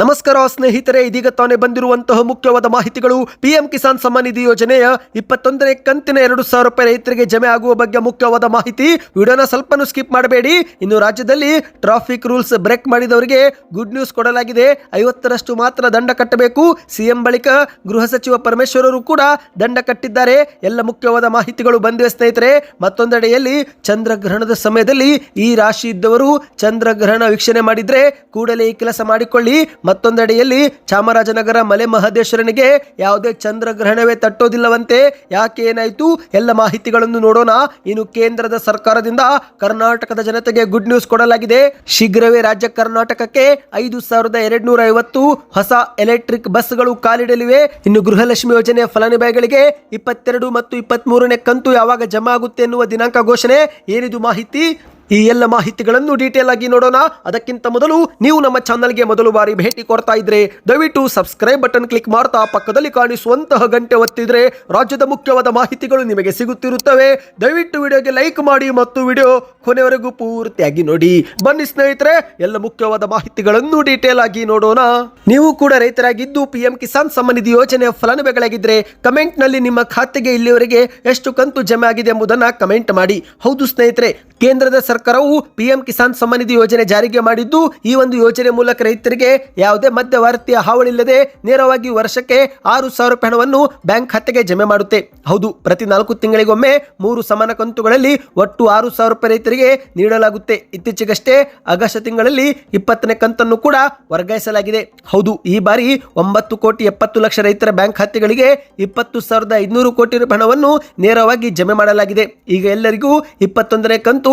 ನಮಸ್ಕಾರ, ಸ್ನೇಹಿತರೆ. ಇದೀಗ ತಾನೇ ಬಂದಿರುವಂತಹ ಮುಖ್ಯವಾದ ಮಾಹಿತಿಗಳು. ಪಿಎಂ ಕಿಸಾನ್ ಸಮ್ಮಾನ್ ನಿಧಿ ಯೋಜನೆಯ ಇಪ್ಪತ್ತೊಂದನೇ ಕಂತಿನ ಎರಡು ಸಾವಿರ ರೂಪಾಯಿ ರೈತರಿಗೆ ಜಮೆ ಆಗುವ ಬಗ್ಗೆ ಮುಖ್ಯವಾದ ಮಾಹಿತಿ. ವಿಡಿಯೋನ ಸ್ವಲ್ಪನೂ ಸ್ಕಿಪ್ ಮಾಡಬೇಡಿ. ಇನ್ನು ರಾಜ್ಯದಲ್ಲಿ ಟ್ರಾಫಿಕ್ ರೂಲ್ಸ್ ಬ್ರೇಕ್ ಮಾಡಿದವರಿಗೆ ಗುಡ್ ನ್ಯೂಸ್ ಕೊಡಲಾಗಿದೆ. ಐವತ್ತರಷ್ಟು ಮಾತ್ರ ದಂಡ ಕಟ್ಟಬೇಕು. ಸಿಎಂ ಬಳಿಕ ಗೃಹ ಸಚಿವ ಪರಮೇಶ್ವರರು ಕೂಡ ದಂಡ ಕಟ್ಟಿದ್ದಾರೆ. ಎಲ್ಲ ಮುಖ್ಯವಾದ ಮಾಹಿತಿಗಳು ಬಂದಿವೆ, ಸ್ನೇಹಿತರೆ. ಮತ್ತೊಂದೆಡೆಯಲ್ಲಿ ಚಂದ್ರಗ್ರಹಣದ ಸಮಯದಲ್ಲಿ ಈ ರಾಶಿ ಇದ್ದವರು ಚಂದ್ರಗ್ರಹಣ ವೀಕ್ಷಣೆ ಮಾಡಿದ್ರೆ ಕೂಡಲೇ ಈ ಕೆಲಸ ಮಾಡಿಕೊಳ್ಳಿ. ಮತ್ತೊಂದೆಡೆಯಲ್ಲಿ ಚಾಮರಾಜನಗರ ಮಲೆ ಮಹದೇಶ್ವರನಿಗೆ ಯಾವುದೇ ಚಂದ್ರಗ್ರಹಣವೇ ತಟ್ಟೋದಿಲ್ಲವಂತೆ. ಯಾಕೆ ಏನಾಯಿತು? ಎಲ್ಲ ಮಾಹಿತಿಗಳನ್ನು ನೋಡೋಣ. ಇನ್ನು ಕೇಂದ್ರದ ಸರ್ಕಾರದಿಂದ ಕರ್ನಾಟಕದ ಜನತೆಗೆ ಗುಡ್ ನ್ಯೂಸ್ ಕೊಡಲಾಗಿದೆ. ಶೀಘ್ರವೇ ರಾಜ್ಯ ಕರ್ನಾಟಕಕ್ಕೆ ಐದು ಸಾವಿರದ ಎರಡ್ನೂರ ಐವತ್ತು ಹೊಸ ಎಲೆಕ್ಟ್ರಿಕ್ ಬಸ್ಗಳು ಕಾಲಿಡಲಿವೆ. ಇನ್ನು ಗೃಹಲಕ್ಷ್ಮಿ ಯೋಜನೆಯ ಫಲಾನುಭವಿಗಳಿಗೆ ಇಪ್ಪತ್ತೆರಡು ಮತ್ತು ಇಪ್ಪತ್ತ್ ಕಂತು ಯಾವಾಗ ಜಮಾ ಆಗುತ್ತೆ ಎನ್ನುವ ದಿನಾಂಕ ಘೋಷಣೆ. ಏನಿದು ಮಾಹಿತಿ? ಈ ಎಲ್ಲ ಮಾಹಿತಿಗಳನ್ನು ಡೀಟೇಲ್ ಆಗಿ ನೋಡೋಣ. ಅದಕ್ಕಿಂತ ಮೊದಲು ನೀವು ನಮ್ಮ ಚಾನಲ್ಗೆ ಮೊದಲು ಬಾರಿ ಭೇಟಿ ಕೊಡ್ತಾ ಇದ್ರೆ, ದಯವಿಟ್ಟು ಸಬ್ಸ್ಕ್ರೈಬ್ ಬಟನ್ ಕ್ಲಿಕ್ ಮಾಡ್ತಾ ಪಕ್ಕದಲ್ಲಿ ಕಾಣಿಸುವಂತಹ ಗಂಟೆ ಒತ್ತಿದ್ರೆ ರಾಜ್ಯದ ಮುಖ್ಯವಾದ ಮಾಹಿತಿಗಳು ನಿಮಗೆ ಸಿಗುತ್ತಿರುತ್ತವೆ. ದಯವಿಟ್ಟು ವಿಡಿಯೋಗೆ ಲೈಕ್ ಮಾಡಿ ಮತ್ತು ವಿಡಿಯೋ ಕೊನೆವರೆಗೂ ಪೂರ್ತಿಯಾಗಿ ನೋಡಿ. ಬನ್ನಿ ಸ್ನೇಹಿತರೆ, ಎಲ್ಲ ಮುಖ್ಯವಾದ ಮಾಹಿತಿಗಳನ್ನು ಡೀಟೇಲ್ ಆಗಿ ನೋಡೋಣ. ನೀವು ಕೂಡ ರೈತರಾಗಿದ್ದು ಪಿಎಂ ಕಿಸಾನ್ ನಿಧಿ ಯೋಜನೆಯ ಫಲಾನುಭವಿಗಳಾಗಿದ್ದರೆ ಕಮೆಂಟ್ನಲ್ಲಿ ನಿಮ್ಮ ಖಾತೆಗೆ ಇಲ್ಲಿವರೆಗೆ ಎಷ್ಟು ಕಂತು ಜಮೆ ಆಗಿದೆ ಎಂಬುದನ್ನು ಕಮೆಂಟ್ ಮಾಡಿ. ಹೌದು ಸ್ನೇಹಿತರೆ, ಕೇಂದ್ರದ ಸರ್ಕಾರವು ಪಿಎಂ ಕಿಸಾನ್ ಸಮ್ಮಾನ್ ನಿಧಿ ಯೋಜನೆ ಜಾರಿಗೆ ಮಾಡಿದ್ದು, ಈ ಒಂದು ಯೋಜನೆ ಮೂಲಕ ರೈತರಿಗೆ ಯಾವುದೇ ಮಧ್ಯವರ್ತಿಯ ಹಾವಳಿಲ್ಲದೆ ನೇರವಾಗಿ ವರ್ಷಕ್ಕೆ ಆರು ಸಾವಿರ ರೂಪಾಯಿ ಹಣವನ್ನು ಬ್ಯಾಂಕ್ ಖಾತೆಗೆ ಜಮೆ ಮಾಡುತ್ತೆ. ಹೌದು, ಪ್ರತಿ ನಾಲ್ಕು ತಿಂಗಳಿಗೊಮ್ಮೆ ಮೂರು ಸಮಾನ ಕಂತುಗಳಲ್ಲಿ ಒಟ್ಟು ಆರು ಸಾವಿರ ರೂಪಾಯಿ ರೈತರಿಗೆ ನೀಡಲಾಗುತ್ತೆ. ಇತ್ತೀಚೆಗಷ್ಟೇ ಆಗಸ್ಟ್ ತಿಂಗಳಲ್ಲಿ ಇಪ್ಪತ್ತನೇ ಕಂತನ್ನು ಕೂಡ ವರ್ಗಾಯಿಸಲಾಗಿದೆ. ಹೌದು, ಈ ಬಾರಿ ಒಂಬತ್ತು ಕೋಟಿ ಎಪ್ಪತ್ತು ಲಕ್ಷ ರೈತರ ಬ್ಯಾಂಕ್ ಖಾತೆಗಳಿಗೆ ಇಪ್ಪತ್ತು ಸಾವಿರದ ಐದುನೂರು ಕೋಟಿ ರೂಪಾಯಿ ಹಣವನ್ನು ನೇರವಾಗಿ ಜಮೆ ಮಾಡಲಾಗಿದೆ. ಈಗ ಎಲ್ಲರಿಗೂ ಇಪ್ಪತ್ತೊಂದನೇ ಕಂತು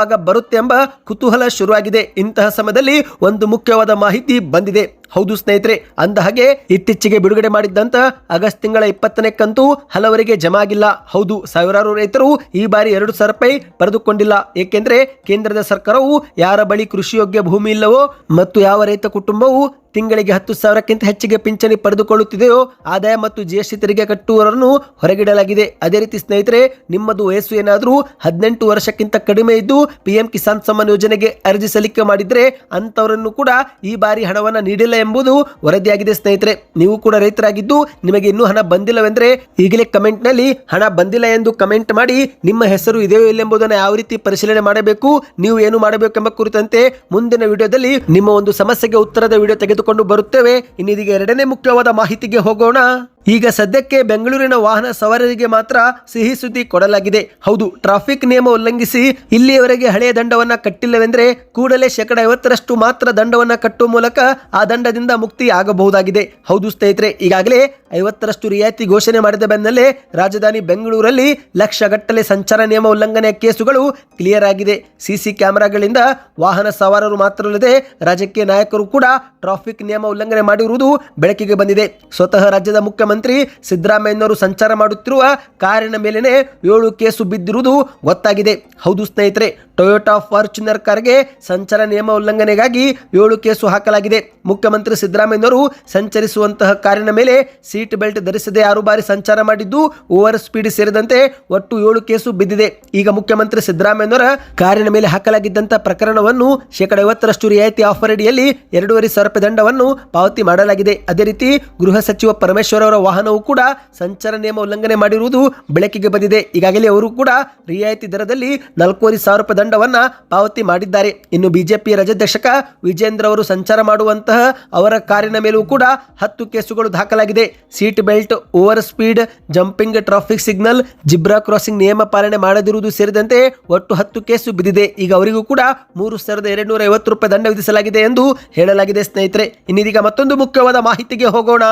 ಯಾವಾಗ ಬರುತ್ತೆ ಎಂಬ ಕುತೂಹಲ ಶುರುವಾಗಿದೆ. ಇಂತಹ ಸಮಯದಲ್ಲಿ ಒಂದು ಮುಖ್ಯವಾದ ಮಾಹಿತಿ ಬಂದಿದೆ. ಹೌದು ಸ್ನೇಹಿತರೆ, ಅಂದ ಹಾಗೆ ಇತ್ತೀಚೆಗೆ ಬಿಡುಗಡೆ ಮಾಡಿದ್ದಂತ ಆಗಸ್ಟ್ ತಿಂಗಳ ಇಪ್ಪತ್ತನೇ ಕಂತು ಹಲವರಿಗೆ ಜಮಾ ಆಗಿಲ್ಲ ಹೌದು, ಸಾವಿರಾರು ರೈತರು ಈ ಬಾರಿ ಎರಡು ಸಾವಿರ ರೂಪಾಯಿ ಪಡೆದುಕೊಂಡಿಲ್ಲ. ಏಕೆಂದರೆ ಕೇಂದ್ರದ ಸರ್ಕಾರವು ಯಾರ ಬಳಿ ಕೃಷಿಯೋಗ್ಯ ಭೂಮಿ ಇಲ್ಲವೋ ಮತ್ತು ಯಾವ ರೈತ ಕುಟುಂಬವು ತಿಂಗಳಿಗೆ ಹತ್ತು ಸಾವಿರಕ್ಕಿಂತ ಹೆಚ್ಚಿಗೆ ಪಿಂಚಣಿ ಪಡೆದುಕೊಳ್ಳುತ್ತಿದೆಯೋ, ಆದಾಯ ಮತ್ತು ಜಿಎಸ್ಟಿ ತೆರಿಗೆ ಕಟ್ಟುವವರನ್ನು ಹೊರಗಿಡಲಾಗಿದೆ. ಅದೇ ರೀತಿ ಸ್ನೇಹಿತರೆ, ನಿಮ್ಮದು ವಯಸ್ಸು ಏನಾದರೂ ಹದಿನೆಂಟು ವರ್ಷಕ್ಕಿಂತ ಕಡಿಮೆ ಇದ್ದು ಪಿಎಂ ಕಿಸಾನ್ ಸಮ್ಮಾನ್ ಯೋಜನೆಗೆ ಅರ್ಜಿ ಸಲ್ಲಿಕೆ ಮಾಡಿದರೆ ಅಂಥವರನ್ನು ಕೂಡ ಈ ಬಾರಿ ಹಣವನ್ನು ನೀಡಿಲ್ಲ ಎಂಬುದು ವರದಿಯಾಗಿದೆ ಸ್ನೇಹಿತರೆ. ನೀವು ಕೂಡ ರೈತರಾಗಿದ್ದು ನಿಮಗೆ ಇನ್ನೂ ಹಣ ಬಂದಿಲ್ಲವೆಂದ್ರೆ ಈಗಲೇ ಕಮೆಂಟ್ನಲ್ಲಿ ಹಣ ಬಂದಿಲ್ಲ ಎಂದು ಕಮೆಂಟ್ ಮಾಡಿ ನಿಮ್ಮ ಹೆಸರು ಇದೆಯೋ ಇಲ್ಲ ಎಂಬುದನ್ನು ಯಾವ ರೀತಿ ಪರಿಶೀಲನೆ ಮಾಡಬೇಕು, ನೀವು ಏನು ಮಾಡಬೇಕೆಂಬ ಕುರಿತಂತೆ ಮುಂದಿನ ವಿಡಿಯೋದಲ್ಲಿ ನಿಮ್ಮ ಒಂದು ಸಮಸ್ಯೆಗೆ ಉತ್ತರದ ವಿಡಿಯೋ ತೆಗೆದುಕೊಂಡು ಬರುತ್ತೇವೆ. ಇನ್ನಿದೀಗ ಎರಡನೇ ಮುಖ್ಯವಾದ ಮಾಹಿತಿಗೆ ಹೋಗೋಣ. ಈಗ ಸದ್ಯಕ್ಕೆ ಬೆಂಗಳೂರಿನ ವಾಹನ ಸವಾರರಿಗೆ ಮಾತ್ರ ಸಿಹಿ ಸುದ್ದಿ ಕೊಡಲಾಗಿದೆ. ಹೌದು, ಟ್ರಾಫಿಕ್ ನಿಯಮ ಉಲ್ಲಂಘಿಸಿ ಇಲ್ಲಿಯವರೆಗೆ ಹಳೆಯ ದಂಡವನ್ನ ಕಟ್ಟಿಲ್ಲವೆಂದರೆ ಕೂಡಲೇ ಶೇಕಡ ಐವತ್ತರಷ್ಟು ಮಾತ್ರ ದಂಡವನ್ನ ಕಟ್ಟುವ ಮೂಲಕ ಆ ದಂಡದಿಂದ ಮುಕ್ತಿ ಆಗಬಹುದಾಗಿದೆ. ಹೌದು ಸ್ನೇಹಿತರೆ, ಈಗಾಗಲೇ ಐವತ್ತರಷ್ಟು ರಿಯಾಯಿತಿ ಘೋಷಣೆ ಮಾಡಿದ ಬೆನ್ನಲ್ಲೇ ರಾಜಧಾನಿ ಬೆಂಗಳೂರಲ್ಲಿ ಲಕ್ಷಗಟ್ಟಲೆ ಸಂಚಾರ ನಿಯಮ ಉಲ್ಲಂಘನೆಯ ಕೇಸುಗಳು ಕ್ಲಿಯರ್ ಆಗಿದೆ. ಸಿಸಿ ಕ್ಯಾಮೆರಾಗಳಿಂದ ವಾಹನ ಸವಾರರು ಮಾತ್ರವಲ್ಲದೆ ರಾಜಕೀಯ ನಾಯಕರು ಕೂಡ ಟ್ರಾಫಿಕ್ ನಿಯಮ ಉಲ್ಲಂಘನೆ ಮಾಡಿರುವುದು ಬೆಳಕಿಗೆ ಬಂದಿದೆ. ಸ್ವತಃ ರಾಜ್ಯದ ಮುಖ್ಯಮಂತ್ರಿ ಸಿದ್ದರಾಮಯ್ಯನವರು ಸಂಚಾರ ಮಾಡುತ್ತಿರುವ ಕಾರಿನ ಮೇಲೇನೆ ಏಳು ಕೇಸು ಬಿದ್ದಿರುವುದು ಗೊತ್ತಾಗಿದೆ. ಹೌದು ಸ್ನೇಹಿತರೆ, ಟೊಯೋಟಾ ಫಾರ್ಚುನರ್ ಕಾರ್ಗೆ ಸಂಚಾರ ನಿಯಮ ಉಲ್ಲಂಘನೆಗಾಗಿ ಏಳು ಕೇಸು ಹಾಕಲಾಗಿದೆ. ಮುಖ್ಯಮಂತ್ರಿ ಸಿದ್ದರಾಮಯ್ಯನವರು ಸಂಚರಿಸುವಂತಹ ಕಾರಿನ ಮೇಲೆ ಸೀಟ್ ಬೆಲ್ಟ್ ಧರಿಸದೆ ಆರು ಬಾರಿ ಸಂಚಾರ ಮಾಡಿದ್ದು ಓವರ್ ಸ್ಪೀಡ್ ಸೇರಿದಂತೆ ಒಟ್ಟು ಏಳು ಕೇಸು ಬಿದ್ದಿದೆ. ಈಗ ಮುಖ್ಯಮಂತ್ರಿ ಸಿದ್ದರಾಮಯ್ಯನವರ ಕಾರಿನ ಮೇಲೆ ಹಾಕಲಾಗಿದ್ದಂತಹ ಪ್ರಕರಣವನ್ನು ಶೇಕಡ ಐವತ್ತರಷ್ಟು ರಿಯಾಯಿತಿ ಆಫರ್ ಅಡಿಯಲ್ಲಿ ಎರಡೂವರೆ ಸಾವಿರ ರೂಪಾಯಿ ದಂಡವನ್ನು ಪಾವತಿ ಮಾಡಲಾಗಿದೆ. ಅದೇ ರೀತಿ ಗೃಹ ಸಚಿವ ಪರಮೇಶ್ವರ್ ಅವರ ವಾಹನವು ಕೂಡ ಸಂಚಾರ ನಿಯಮ ಉಲ್ಲಂಘನೆ ಮಾಡಿರುವುದು ಬೆಳಕಿಗೆ ಬಂದಿದೆ. ಈಗಾಗಲೇ ಅವರು ಕೂಡ ರಿಯಾಯಿತಿ ದರದಲ್ಲಿ ನಾಲ್ಕೂವರೆ ಸಾವಿರ ರೂಪಾಯಿ ದಂಡವನ್ನು ಪಾವತಿ ಮಾಡಿದ್ದಾರೆ. ಇನ್ನು ಬಿಜೆಪಿ ರಾಜ್ಯಾಧ್ಯಕ್ಷಕ ವಿಜೇಂದ್ರ ಅವರು ಸಂಚಾರ ಮಾಡುವಂತಹ ಅವರ ಕಾರಿನ ಮೇಲೂ ಕೂಡ ಹತ್ತು ಕೇಸುಗಳು ದಾಖಲಾಗಿದೆ. Seat belt, over speed, jumping traffic signal, zebra crossing ನಿಯಮ ಪಾಲನೆ ಮಾಡದಿರುವುದು ಸೇರಿದಂತೆ ಒಟ್ಟು ಹತ್ತು ಕೇಸು ಬಿದ್ದಿದೆ. ಈಗ ಅವರಿಗೂ ಕೂಡ ಮೂರು ಸಾವಿರದ ಎರಡ್ನೂರ ಐವತ್ತು ರೂಪಾಯಿ ದಂಡ ವಿಧಿಸಲಾಗಿದೆ ಎಂದು ಹೇಳಲಾಗಿದೆ ಸ್ನೇಹಿತರೆ. ಇನ್ನಿದೀಗ ಮತ್ತೊಂದು ಮುಖ್ಯವಾದ ಮಾಹಿತಿಗೆ ಹೋಗೋಣ.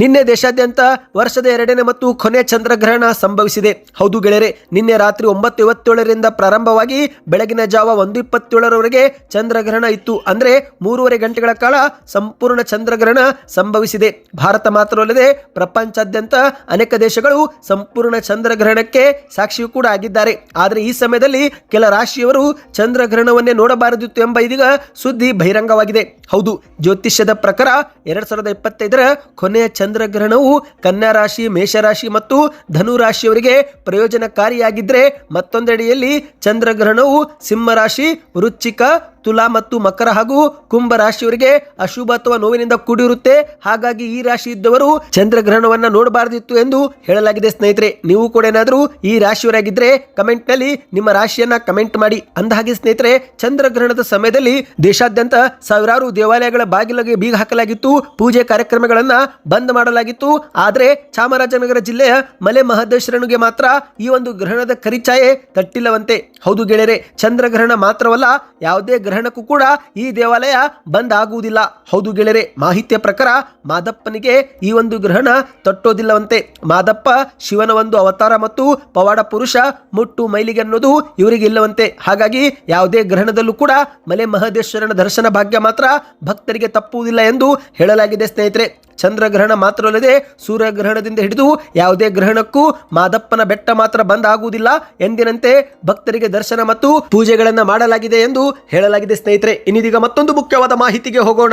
ನಿನ್ನೆ ದೇಶಾದ್ಯಂತ ವರ್ಷದ ಎರಡನೇ ಮತ್ತು ಕೊನೆ ಚಂದ್ರಗ್ರಹಣ ಸಂಭವಿಸಿದೆ. ಹೌದು ಗೆಳೆಯರೆ, ನಿನ್ನೆ ರಾತ್ರಿ ಒಂಬತ್ತು ಐವತ್ತೇಳರಿಂದ ಪ್ರಾರಂಭವಾಗಿ ಬೆಳಗಿನ ಜಾವ ಒಂದು ಇಪ್ಪತ್ತೇಳರವರೆಗೆ ಚಂದ್ರಗ್ರಹಣ ಇತ್ತು. ಅಂದ್ರೆ ಮೂರುವರೆ ಗಂಟೆಗಳ ಕಾಲ ಸಂಪೂರ್ಣ ಚಂದ್ರಗ್ರಹಣ ಸಂಭವಿಸಿದೆ. ಭಾರತ ಮಾತ್ರವಲ್ಲದೆ ಪ್ರಪಂಚಾದ್ಯಂತ ಅನೇಕ ದೇಶಗಳು ಸಂಪೂರ್ಣ ಚಂದ್ರಗ್ರಹಣಕ್ಕೆ ಸಾಕ್ಷಿಯೂ ಕೂಡ ಆಗಿದ್ದಾರೆ. ಆದರೆ ಈ ಸಮಯದಲ್ಲಿ ಕೆಲ ರಾಶಿಯವರು ಚಂದ್ರಗ್ರಹಣವನ್ನೇ ನೋಡಬಾರದಿತ್ತು ಎಂಬ ಇದೀಗ ಸುದ್ದಿ ಬಹಿರಂಗವಾಗಿದೆ. ಹೌದು, ಜ್ಯೋತಿಷ್ಯದ ಪ್ರಕಾರ ಎರಡ್ ಸಾವಿರದ ಇಪ್ಪತ್ತೈದರ ಕೊನೆಯ ಚಂದ್ರಗ್ರಹಣವು ಕನ್ಯಾ ರಾಶಿ ಮೇಷರಾಶಿ ಮತ್ತು ಧನುರಾಶಿಯವರಿಗೆ ಪ್ರಯೋಜನಕಾರಿಯಾಗಿದ್ದರೆ ಮತ್ತೊಂದೆಡೆಯಲ್ಲಿ ಚಂದ್ರಗ್ರಹಣವು ಸಿಂಹರಾಶಿ ವೃಶ್ಚಿಕ ತುಲಾ ಮತ್ತು ಮಕರ ಹಾಗೂ ಕುಂಭ ರಾಶಿಯವರಿಗೆ ಅಶುಭ ಅಥವಾ ನೋವಿನಿಂದ ಕೂಡಿರುತ್ತೆ. ಹಾಗಾಗಿ ಈ ರಾಶಿ ಇದ್ದವರು ಚಂದ್ರಗ್ರಹಣವನ್ನ ನೋಡಬಾರದಿತ್ತು ಎಂದು ಹೇಳಲಾಗಿದೆ ಸ್ನೇಹಿತರೆ. ನೀವು ಕೂಡ ಏನಾದರೂ ಈ ರಾಶಿಯವರಾಗಿದ್ರೆ ಕಮೆಂಟ್ನಲ್ಲಿ ನಿಮ್ಮ ರಾಶಿಯನ್ನ ಕಮೆಂಟ್ ಮಾಡಿ. ಅಂದಹಾಗೆ ಸ್ನೇಹಿತರೆ, ಚಂದ್ರಗ್ರಹಣದ ಸಮಯದಲ್ಲಿ ದೇಶಾದ್ಯಂತ ಸಾವಿರಾರು ದೇವಾಲಯಗಳ ಬಾಗಿಲಿಗೆ ಬೀಗ ಹಾಕಲಾಗಿತ್ತು. ಪೂಜೆ ಕಾರ್ಯಕ್ರಮಗಳನ್ನ ಬಂದ್ ಮಾಡಲಾಗಿತ್ತು. ಆದರೆ ಚಾಮರಾಜನಗರ ಜಿಲ್ಲೆಯ ಮಲೆ ಮಹದೇಶ್ವರನಿಗೆ ಮಾತ್ರ ಈ ಒಂದು ಗ್ರಹಣದ ಕರಿಚಾಯೆ ತಟ್ಟಿಲ್ಲವಂತೆ. ಹೌದು ಗೆಳೆಯರೆ, ಚಂದ್ರಗ್ರಹಣ ಮಾತ್ರವಲ್ಲ, ಯಾವುದೇ ಗ್ರಹಣಕ್ಕೂ ಕೂಡ ಈ ದೇವಾಲಯ ಬಂದ್ ಆಗುವುದಿಲ್ಲ ಹೌದು ಗೆಳೆಯರೆ, ಮಾಹಿತಿಯ ಪ್ರಕಾರ ಮಾದಪ್ಪನಿಗೆ ಈ ಒಂದು ಗ್ರಹಣ ತಟ್ಟೋದಿಲ್ಲವಂತೆ. ಮಾದಪ್ಪ ಶಿವನ ಒಂದು ಅವತಾರ ಮತ್ತು ಪವಾಡ ಪುರುಷ ಮುಟ್ಟು ಮೈಲಿಗೆ ಅನ್ನೋದು ಇವರಿಗೆ ಇಲ್ಲವಂತೆ. ಹಾಗಾಗಿ ಯಾವುದೇ ಗ್ರಹಣದಲ್ಲೂ ಕೂಡ ಮಲೆ ಮಹದೇಶ್ವರನ ದರ್ಶನ ಭಾಗ್ಯ ಮಾತ್ರ ಭಕ್ತರಿಗೆ ತಪ್ಪುವುದಿಲ್ಲ ಎಂದು ಹೇಳಲಾಗಿದೆ ಸ್ನೇಹಿತರೆ. ಚಂದ್ರಗ್ರಹಣ ಮಾತ್ರವಲ್ಲದೆ ಸೂರ್ಯಗ್ರಹಣದಿಂದ ಹಿಡಿದು ಯಾವುದೇ ಗ್ರಹಣಕ್ಕೂ ಮಾದಪ್ಪನ ಬೆಟ್ಟ ಮಾತ್ರ ಬಂದ್ ಆಗುವುದಿಲ್ಲ ಎಂದಿನಂತೆ ಭಕ್ತರಿಗೆ ದರ್ಶನ ಮತ್ತು ಪೂಜೆಗಳನ್ನು ಮಾಡಲಾಗಿದೆ ಎಂದು ಹೇಳಲಾಗಿದೆ. ಸ್ನೇಹಿತರೆ. ಇನ್ನಿದೀಗ ಮತ್ತೊಂದು ಮುಖ್ಯವಾದ ಮಾಹಿತಿಗೆ ಹೋಗೋಣ.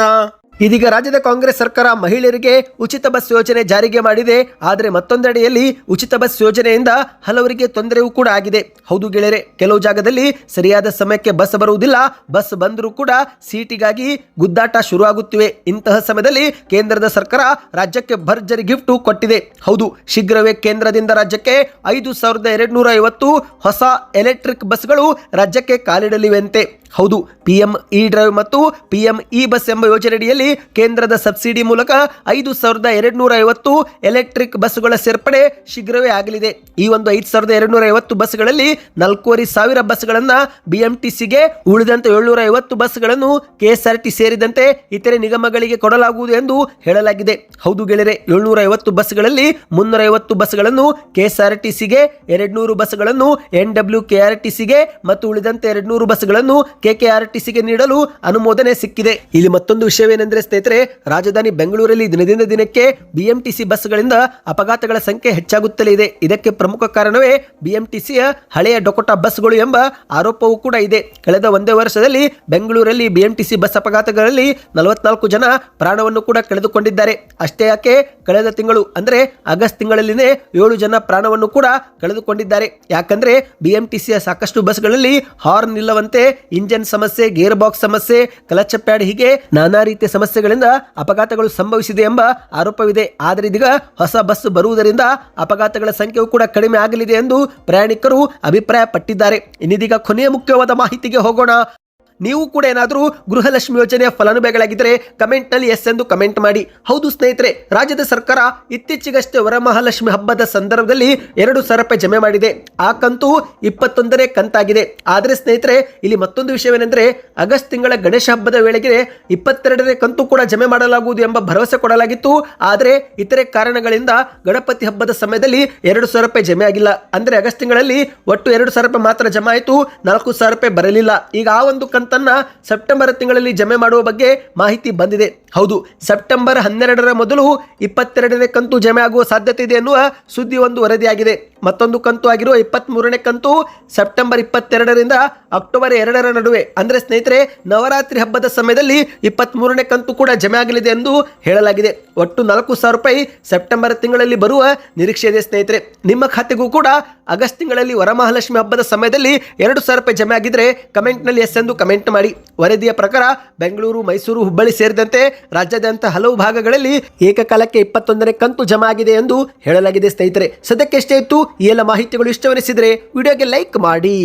ಇದೀಗ ರಾಜ್ಯದ ಕಾಂಗ್ರೆಸ್ ಸರ್ಕಾರ ಮಹಿಳೆಯರಿಗೆ ಉಚಿತ ಬಸ್ ಯೋಜನೆ ಜಾರಿಗೆ ಮಾಡಿದೆ. ಆದರೆ ಮತ್ತೊಂದೆಡೆಯಲ್ಲಿ ಉಚಿತ ಬಸ್ ಯೋಜನೆಯಿಂದ ಹಲವರಿಗೆ ತೊಂದರೆಯೂ ಕೂಡ ಆಗಿದೆ. ಹೌದು ಗೆಳೆಯರೆ, ಕೆಲವು ಜಾಗದಲ್ಲಿ ಸರಿಯಾದ ಸಮಯಕ್ಕೆ ಬಸ್ ಬರುವುದಿಲ್ಲ. ಬಸ್ ಬಂದರೂ ಕೂಡ ಸೀಟಿಗಾಗಿ ಗುದ್ದಾಟ ಶುರುವಾಗುತ್ತಿವೆ. ಇಂತಹ ಸಮಯದಲ್ಲಿ ಕೇಂದ್ರದ ಸರ್ಕಾರ ರಾಜ್ಯಕ್ಕೆ ಭರ್ಜರಿ ಗಿಫ್ಟ್ ಕೊಟ್ಟಿದೆ. ಹೌದು, ಶೀಘ್ರವೇ ಕೇಂದ್ರದಿಂದ ರಾಜ್ಯಕ್ಕೆ ಐದು ಸಾವಿರದ ಎರಡು ನೂರ ಐವತ್ತು ಹೊಸ ಎಲೆಕ್ಟ್ರಿಕ್ ಬಸ್ಗಳು ರಾಜ್ಯಕ್ಕೆ ಕಾಲಿಡಲಿವೆಂತೆ ಹೌದು, ಪಿಎಂ ಇ ಡ್ರೈವ್ ಮತ್ತು ಪಿಎಂ ಇ ಬಸ್ ಎಂಬ ಯೋಜನೆಯಡಿಯಲ್ಲಿ ಕೇಂದ್ರದ ಸಬ್ಸಿಡಿ ಮೂಲಕ ಐದು ಸಾವಿರದ ಎರಡು ನೂರ ಐವತ್ತು ಎಲೆಕ್ಟ್ರಿಕ್ ಬಸ್ಗಳ ಸೇರ್ಪಡೆ ಶೀಘ್ರವೇ ಆಗಲಿದೆ. ಈ ಒಂದು ಐದು ಸಾವಿರದ ಎರಡುನೂರ ಐವತ್ತು ಬಸ್ಗಳಲ್ಲಿ ನಾಲ್ಕೂವರೆ ಸಾವಿರ ಬಸ್ಗಳನ್ನು ಬಿಎಂಟಿಸಿಗೆ ಉಳಿದಂತೆ ಏಳ್ನೂರ ಐವತ್ತು ಬಸ್ಗಳನ್ನು ಕೆಎಸ್ಆರ್ಟಿ ಸೇರಿದಂತೆ ಇತರೆ ನಿಗಮಗಳಿಗೆ ಕೊಡಲಾಗುವುದು ಎಂದು ಹೇಳಲಾಗಿದೆ. ಹೌದು ಗೆಳೆಯರೆ ಏಳ್ನೂರ ಐವತ್ತು ಬಸ್ಗಳಲ್ಲಿ ಮುನ್ನೂರ ಐವತ್ತು ಬಸ್ಗಳನ್ನು ಕೆಎಸ್ಆರ್ಟಿಸಿಗೆ, ಎರಡ್ನೂರು ಬಸ್ಗಳನ್ನು ಎನ್ ಡಬ್ಲ್ಯೂ ಕೆಆರ್ಟಿಸಿಗೆ ಮತ್ತು ಉಳಿದಂತೆ ಎರಡು ನೂರು ಬಸ್ಗಳನ್ನು ಕೆಕೆಆರ್ಟಿಸಿಗೆ ನೀಡಲು ಅನುಮೋದನೆ ಸಿಕ್ಕಿದೆ. ಇಲ್ಲಿ ಮತ್ತೊಂದು ವಿಷಯವೇನೆಂದರೆ ಸ್ನೇಹಿತರೆ, ರಾಜಧಾನಿ ಬೆಂಗಳೂರಲ್ಲಿ ದಿನದಿಂದ ದಿನಕ್ಕೆ ಬಿಎಂಟಿಸಿ ಬಸ್ಗಳಿಂದ ಅಪಘಾತಗಳ ಸಂಖ್ಯೆ ಹೆಚ್ಚಾಗುತ್ತಲೇ ಇದೆ. ಇದಕ್ಕೆ ಪ್ರಮುಖ ಕಾರಣವೇ ಬಿಎಂಟಿಸಿಯ ಹಳೆಯ ಡೊಕೊಟಾ ಬಸ್ಗಳು ಎಂಬ ಆರೋಪವೂ ಕೂಡ ಇದೆ. ಕಳೆದ ಒಂದೇ ವರ್ಷದಲ್ಲಿ ಬೆಂಗಳೂರಲ್ಲಿ ಬಿಎಂಟಿಸಿ ಬಸ್ ಅಪಘಾತಗಳಲ್ಲಿ ನಲವತ್ನಾಲ್ಕು ಜನ ಪ್ರಾಣವನ್ನು ಕೂಡ ಕಳೆದುಕೊಂಡಿದ್ದಾರೆ. ಅಷ್ಟೇ ಯಾಕೆ? ಕಳೆದ ತಿಂಗಳು, ಅಂದ್ರೆ ಆಗಸ್ಟ್ ತಿಂಗಳಲ್ಲಿನೇ ಏಳು ಜನ ಪ್ರಾಣವನ್ನು ಕೂಡ ಕಳೆದುಕೊಂಡಿದ್ದಾರೆ. ಯಾಕಂದ್ರೆ ಬಿಎಂಟಿಸಿಯ ಸಾಕಷ್ಟು ಬಸ್ಗಳಲ್ಲಿ ಹಾರ್ನ್ ಇಲ್ಲವಂತೆ, ಇಂಜಿನ್ ಸಮಸ್ಯೆ ಗೇರ್ ಬಾಕ್ಸ್ ಸಮಸ್ಯೆ ಕ್ಲಚ್ ಪ್ಯಾಡ್ ಹೀಗೆ ನಾನಾ ರೀತಿಯ ಸಮಸ್ಯೆಗಳಿಂದ ಅಪಘಾತಗಳು ಸಂಭವಿಸಿದೆ ಎಂಬ ಆರೋಪವಿದೆ. ಆದರೆ ಇದೀಗ ಹೊಸ ಬಸ್ ಬರುವುದರಿಂದ ಅಪಘಾತಗಳ ಸಂಖ್ಯೆಯು ಕೂಡ ಕಡಿಮೆ ಆಗಲಿದೆ ಎಂದು ಪ್ರಯಾಣಿಕರು ಅಭಿಪ್ರಾಯ ಪಟ್ಟಿದ್ದಾರೆ ಇನ್ನಿದೀಗ ಕೊನೆಯ ಮುಖ್ಯವಾದ ಮಾಹಿತಿಗೆ ಹೋಗೋಣ. ನೀವು ಕೂಡ ಏನಾದರೂ ಗೃಹಲಕ್ಷ್ಮಿ ಯೋಜನೆಯ ಫಲಾನುಭವಿಗಳಾಗಿದ್ದರೆ ಕಮೆಂಟ್ನಲ್ಲಿ ಎಸ್ ಎಂದು ಕಮೆಂಟ್ ಮಾಡಿ. ಹೌದು ಸ್ನೇಹಿತರೆ, ರಾಜ್ಯದ ಸರ್ಕಾರ ಇತ್ತೀಚೆಗಷ್ಟೇ ವರಮಹಾಲಕ್ಷ್ಮಿ ಹಬ್ಬದ ಸಂದರ್ಭದಲ್ಲಿ ಎರಡು ಸಾವಿರ ರೂಪಾಯಿ ಜಮೆ ಮಾಡಿದೆ. ಆ ಕಂತು ಇಪ್ಪತ್ತೊಂದನೇ ಕಂತಾಗಿದೆ. ಆದರೆ ಸ್ನೇಹಿತರೆ, ಇಲ್ಲಿ ಮತ್ತೊಂದು ವಿಷಯವೇನೆಂದರೆ, ಆಗಸ್ಟ್ ತಿಂಗಳ ಗಣೇಶ ಹಬ್ಬದ ವೇಳೆಗೆ ಇಪ್ಪತ್ತೆರಡನೇ ಕಂತು ಕೂಡ ಜಮೆ ಮಾಡಲಾಗುವುದು ಎಂಬ ಭರವಸೆ ಕೊಡಲಾಗಿತ್ತು. ಆದರೆ ಇತರೆ ಕಾರಣಗಳಿಂದ ಗಣಪತಿ ಹಬ್ಬದ ಸಮಯದಲ್ಲಿ ಎರಡು ಸಾವಿರ ರೂಪಾಯಿ ಜಮೆ ಆಗಿಲ್ಲ. ಅಂದರೆ ಆಗಸ್ಟ್ ತಿಂಗಳಲ್ಲಿ ಒಟ್ಟು ಎರಡು ಸಾವಿರ ರೂಪಾಯಿ ಮಾತ್ರ ಜಮಾಯಿತು ನಾಲ್ಕು ಸಾವಿರ ರೂಪಾಯಿ ಬರಲಿಲ್ಲ. ಈಗ ಆ ಒಂದು ಕಂತನ್ನ ಸೆಪ್ಟೆಂಬರ್ ತಿಂಗಳಲ್ಲಿ ಜಮೆ ಮಾಡುವ ಬಗ್ಗೆ ಮಾಹಿತಿ ಬಂದಿದೆ. ಹೌದು, ಸೆಪ್ಟೆಂಬರ್ ಹನ್ನೆರಡರ ಮೊದಲು ಇಪ್ಪತ್ತೆರಡನೇ ಕಂತು ಜಮೆ ಆಗುವ ಸಾಧ್ಯತೆ ಇದೆ ಎನ್ನುವ ಸುದ್ದಿ ಒಂದು ವರದಿಯಾಗಿದೆ. ಮತ್ತೊಂದು ಕಂತು ಆಗಿರುವ ಇಪ್ಪತ್ತ್ಮೂರನೇ ಕಂತು ಸೆಪ್ಟೆಂಬರ್ ಇಪ್ಪತ್ತೆರಡರಿಂದ ಅಕ್ಟೋಬರ್ ಎರಡರ ನಡುವೆ. ಅಂದರೆ ಸ್ನೇಹಿತರೆ, ನವರಾತ್ರಿ ಹಬ್ಬದ ಸಮಯದಲ್ಲಿ ಇಪ್ಪತ್ತ್ ಮೂರನೇ ಕಂತು ಕೂಡ ಜಮೆ ಆಗಲಿದೆ ಎಂದು ಹೇಳಲಾಗಿದೆ. ಒಟ್ಟು ನಾಲ್ಕು ಸಾವಿರ ರೂಪಾಯಿ ಸೆಪ್ಟೆಂಬರ್ ತಿಂಗಳಲ್ಲಿ ಬರುವ ನಿರೀಕ್ಷೆ ಇದೆ ಸ್ನೇಹಿತರೆ. ನಿಮ್ಮ ಖಾತೆಗೂ ಕೂಡ ಆಗಸ್ಟ್ ತಿಂಗಳಲ್ಲಿ ವರಮಹಾಲಕ್ಷ್ಮಿ ಹಬ್ಬದ ಸಮಯದಲ್ಲಿ ಎರಡು ಸಾವಿರ ರೂಪಾಯಿ ಜಮೆ ಆಗಿದ್ರೆ ಕಮೆಂಟ್ನಲ್ಲಿ ಎಸ್ ಎಂದು ಕಮೆಂಟ್ ಮಾಡಿ. ವರದಿಯ ಪ್ರಕಾರ ಬೆಂಗಳೂರು, ಮೈಸೂರು, ಹುಬ್ಬಳ್ಳಿ ಸೇರಿದಂತೆ ರಾಜ್ಯಾದ್ಯಂತ ಹಲವು ಭಾಗಗಳಲ್ಲಿ ಏಕಕಾಲಕ್ಕೆ ಇಪ್ಪತ್ತೊಂದನೇ ಕಂತು ಜಮಾ ಆಗಿದೆ ಎಂದು ಹೇಳಲಾಗಿದೆ ಸ್ನೇಹಿತರೆ. ಸದ್ಯಕ್ಕೆ ಎಷ್ಟೇ ಇತ್ತು? ಈ ಎಲ್ಲ ಮಾಹಿತಿಗಳು ಇಷ್ಟವೆನಿಸಿದರೆ ವಿಡಿಯೋಗೆ ಲೈಕ್ ಮಾಡಿ.